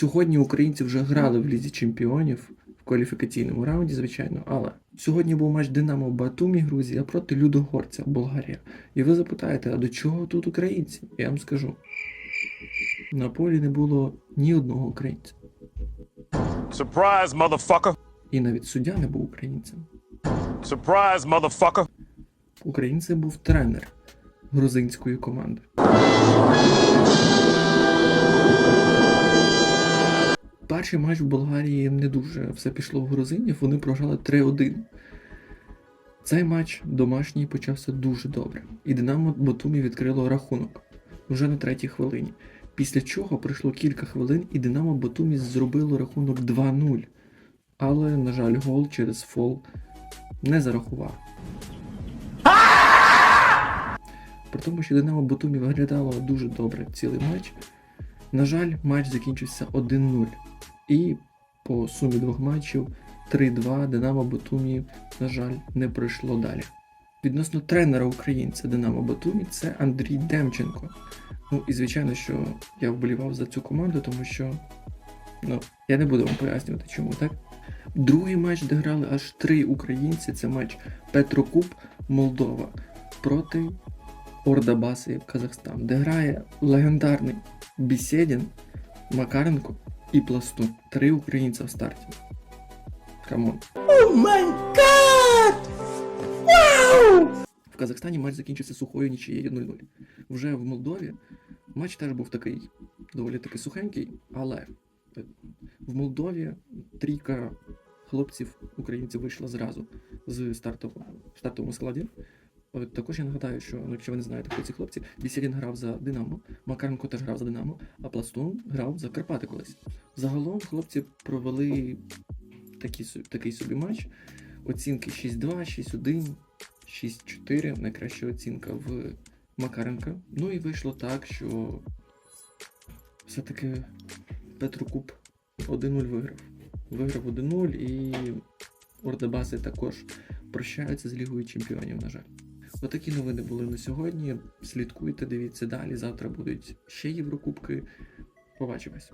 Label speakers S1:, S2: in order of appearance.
S1: Сьогодні українці вже грали в Лізі Чемпіонів в кваліфікаційному раунді, звичайно, але сьогодні був матч Динамо Батумі, Грузія проти Людогорця, Болгарія. І ви запитаєте, а до чого тут українці? Я вам скажу. На полі не було ні одного українця.
S2: Surprise, motherfucker.
S1: І навіть суддя не був українцем.
S2: Surprise, motherfucker.
S1: Українцем був тренер грузинської команди. Перший матч в Болгарії не дуже все пішло в грузинів, вони програли 3-1. Цей матч домашній почався дуже добре, і Динамо Батумі відкрило рахунок вже на третій хвилині. Після чого пройшло кілька хвилин, і Динамо Батумі зробило рахунок 2-0. Але, на жаль, гол через фол не зарахував. При тому, що Динамо Батумі виглядало дуже добре цілий матч. На жаль, матч закінчився 1-0. І по сумі двох матчів 3-2 Динамо Батумі, на жаль, не пройшло далі. Відносно тренера українця Динамо Батумі це Андрій Демченко. Ну і звичайно, що я вболівав за цю команду, тому що ну, я не буду вам пояснювати, чому так. Другий матч, де грали аж три українці, це матч Петрокуб Молдова проти Ордабаси Казахстан, де грає легендарний Бісєдін, Макаренко і Пластун. Три українця в старті. Камон. В Казахстані матч закінчився сухою нічиєю 0-0. Вже в Молдові матч теж був такий доволі таки сухенький, але е, в Молдові трійка хлопців українців вийшла зразу з стартового стартовому складі. Е, Також я нагадаю, що ну, якщо ви не знаєте, хто ці хлопці, Бісєдін грав за Динамо, Макаренко теж грав за Динамо, а Пластун грав за Карпати колись. Загалом хлопці провели такі, такий собі матч. Оцінки 6-2, 6-1, 6-4. Найкраща оцінка в Макаренка. Ну і вийшло так, що все-таки Петрокуб 1-0 виграв. Виграв 1-0 і Ордебаси також прощаються з Лігою Чемпіонів, на жаль. Отакі новини були на сьогодні. Слідкуйте, дивіться далі. Завтра будуть ще Єврокубки. Побачимось.